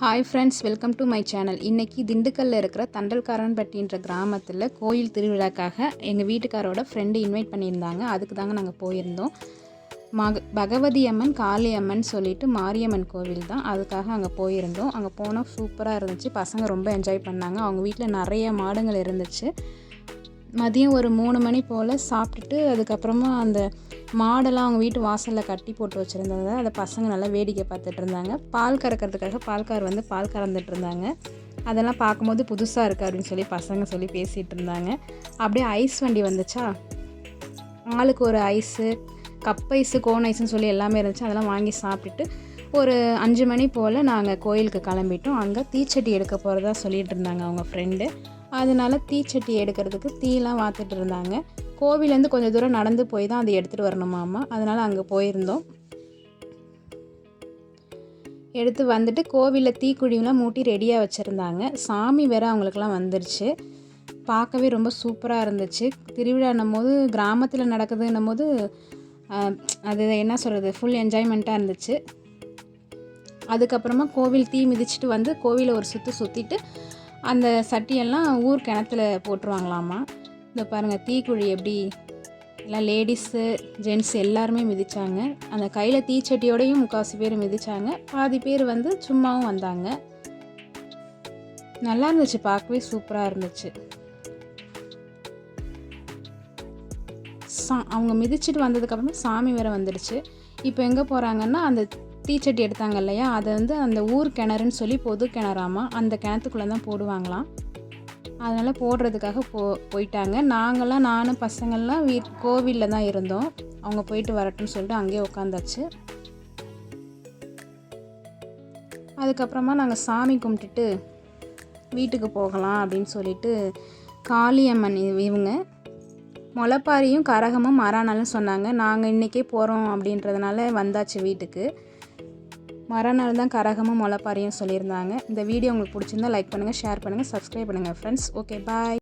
Hi friends welcome to my channel இன்றைக்கி திண்டுக்கல்லில் இருக்கிற தண்டல்காரன்பட்டின்ற கிராமத்தில் கோயில் திருவிழாக்காக எங்கள் வீட்டுக்காரோட ஃப்ரெண்டு இன்வைட் பண்ணியிருந்தாங்க. அதுக்கு தாங்க நாங்கள் போயிருந்தோம். மக பகவதி அம்மன் காளி அம்மன் சொல்லிட்டு மாரியம்மன் கோவில் தான். அதுக்காக அங்கே போயிருந்தோம். அங்கே போனால் சூப்பராக இருந்துச்சு. பசங்க ரொம்ப என்ஜாய் பண்ணாங்க. அவங்க வீட்டில் நிறைய மாடுங்கள் இருந்துச்சு. மதியம் ஒரு மூணு மணி போல் சாப்பிட்டுட்டு அதுக்கப்புறமா அந்த மாடெல்லாம் அவங்க வீட்டு வாசலில் கட்டி போட்டு வச்சுருந்ததை அதை பசங்க நல்லா வேடிக்கை பார்த்துட்டு இருந்தாங்க. பால் கறக்கிறதுக்காக பால்கார் வந்து பால் கறந்துட்டு இருந்தாங்க. அதெல்லாம் பார்க்கும்போது புதுசாக இருக்குது அப்படின்னு சொல்லி பசங்க சொல்லி பேசிகிட்டு இருந்தாங்க. அப்படியே ஐஸ் வண்டி வந்துச்சா? ஆளுக்கு ஒரு ஐஸு கப் ஐஸு கோன் ஐஸுன்னு சொல்லி எல்லாமே இருந்துச்சு. அதெல்லாம் வாங்கி சாப்பிட்டுட்டு ஒரு அஞ்சு மணி போல் நாங்கள் கோயிலுக்கு கிளம்பிட்டோம். அங்கே தீச்சட்டி எடுக்க போகிறதா சொல்லிகிட்டு இருந்தாங்க அவங்க ஃப்ரெண்டு அதனால தீச்சட்டி எடுக்கிறதுக்கு தீலாம் வாத்துட்டு இருந்தாங்க. கோவிலேருந்து கொஞ்சம் தூரம் நடந்து போய் தான் அதை எடுத்துகிட்டு வரணுமாமா அதனால் அங்கே போயிருந்தோம். எடுத்து வந்துட்டு கோவிலில் தீக்குழிலாம் மூட்டி ரெடியாக வச்சுருந்தாங்க. சாமி வேற அவங்களுக்குலாம் வந்துருச்சு. பார்க்கவே ரொம்ப சூப்பராக இருந்துச்சு. திருவிழான்னும் போது கிராமத்தில் நடக்குதுன்னும் போது அது என்ன சொல்கிறது ஃபுல் என்ஜாய்மெண்ட்டாக இருந்துச்சு. அதுக்கப்புறமா கோவில் தீ மிதிச்சிட்டு வந்து கோவிலை ஒரு சுற்று சுற்றிட்டு அந்த சட்டியெல்லாம் ஊர் கிணத்துல போட்டுருவாங்களாமா இந்த பாருங்கள் தீக்குழி எப்படி எல்லாம் லேடிஸு ஜென்ட்ஸ் எல்லாருமே மிதித்தாங்க அந்த கையில் தீச்சட்டியோடையும் முக்கால்வாசி பேர் மிதித்தாங்க பாதி பேர் வந்து சும்மாவும் வந்தாங்க. நல்லா இருந்துச்சு பார்க்கவே சூப்பராக இருந்துச்சு. சா அவங்க மிதிச்சிட்டு வந்ததுக்கப்புறமே சாமி வேற வந்துடுச்சு. இப்போ எங்கே போகிறாங்கன்னா அந்த தீச்சட்டி எடுத்தாங்க இல்லையா? அதை வந்து அந்த ஊர் கிணறுன்னு சொல்லி பொது கிணறாமா? அந்த கிணத்துக்குள்ளே தான் போடுவாங்களாம். அதனால் போடுறதுக்காக போ போயிட்டாங்க. நாங்களாம் நானும் பசங்கள்லாம் வீ கோவிலில் தான் இருந்தோம். அவங்க போயிட்டு வரட்டும்னு சொல்லிட்டு அங்கேயே உட்காந்தாச்சு அதுக்கப்புறமா நாங்கள் சாமி கும்பிட்டுட்டு வீட்டுக்கு போகலாம் அப்படின்னு சொல்லிட்டு காளியம்மன் இவங்க முளப்பாரியும் கரகமும் மறானாலும் சொன்னாங்க. நாங்கள் இன்றைக்கே போகிறோம் அப்படின்றதுனால வந்தாச்சு வீட்டுக்கு. மறுநாள் தான் கரகமும் முளைப்பாரியும் சொல்லியிருந்தாங்க. இந்த வீடியோ உங்களுக்கு பிடிச்சிருந்தா லைக் பண்ணுங்கள் ஷேர் பண்ணுங்கள் சப்ஸ்கிரைப் பண்ணுங்கள் ஃப்ரெண்ட்ஸ் ஓகே பாய்